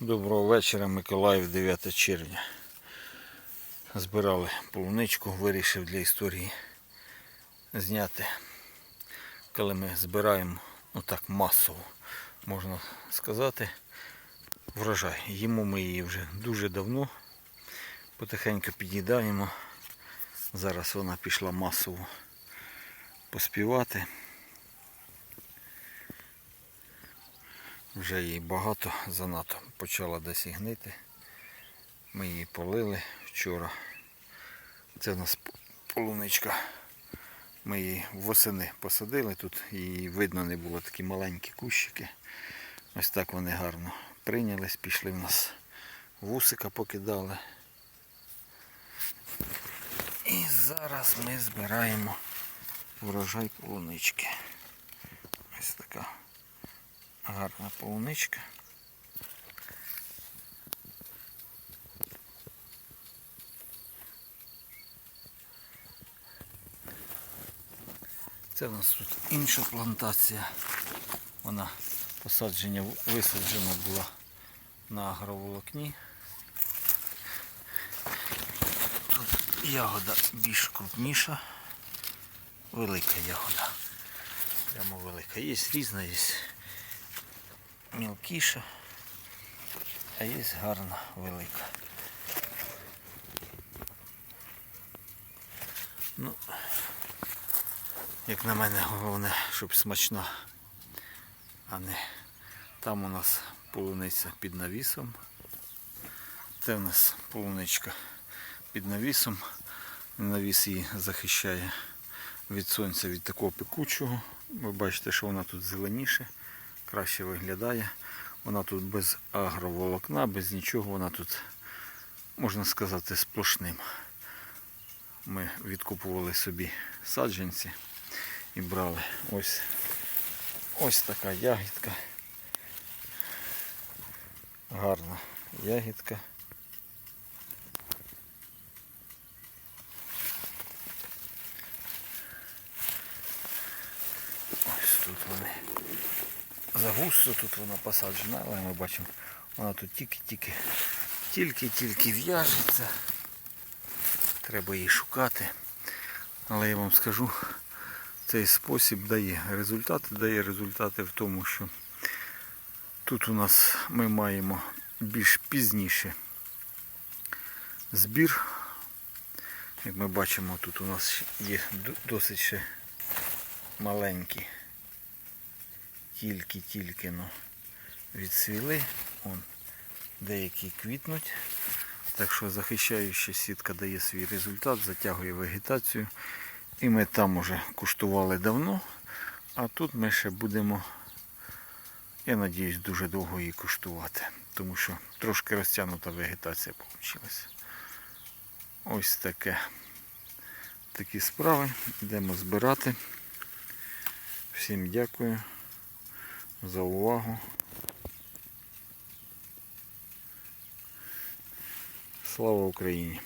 Доброго вечора, Миколаїв, 9 червня. Збирали полуничку, вирішив для історії зняти, коли ми збираємо ну так масово, можна сказати, врожай. Їмо ми її вже дуже давно, потихеньку під'їдаємо. Зараз вона пішла масово поспівати. Вже її багато занадто почала десь і гнити. Ми її полили вчора. Це у нас полуничка. Ми її восени посадили. Тут її видно не було такі маленькі кущики. Ось так вони гарно прийнялись, пішли в нас вусика покидали. І зараз ми збираємо врожай полунички. Ось така гарна полуничка. Це у нас тут інша плантація. Вона посадження висаджена була на агроволокні. Тут ягода більш крупніша, велика ягода. Прямо велика. Є різна, є мілкіша, а є гарна велика. Ну, як на мене, головне, щоб смачна, а не там у нас полуниця під навісом. Це у нас полуничка під навісом. Навіс її захищає від сонця від такого пекучого. Ви бачите, що вона тут зеленіше, краще виглядає. Вона тут без агроволокна, без нічого, вона тут, можна сказати, сплошним. Ми відкупували собі саджанці і брали ось ось така ягідка. Гарна ягідка. Ось тут вони загусто, тут вона посаджена, але ми бачимо, вона тут тільки-тільки, тільки-тільки в'яжеться. Треба її шукати. Але я вам скажу, цей спосіб дає результати, дає результати в тому, що тут у нас ми маємо більш пізніше збір. Як ми бачимо, тут у нас є досить ще маленькі. Тільки-тільки ну, відсвіли. Вон, деякі квітнуть. Так що захищаюча сітка дає свій результат, затягує вегетацію. І ми там уже куштували давно, а тут ми ще будемо, я надіюсь, дуже довго її куштувати, тому що трошки розтягнута вегетація вийшла. Ось таке. Такі справи. Йдемо збирати. Всім дякую за увагу. Слава Україні!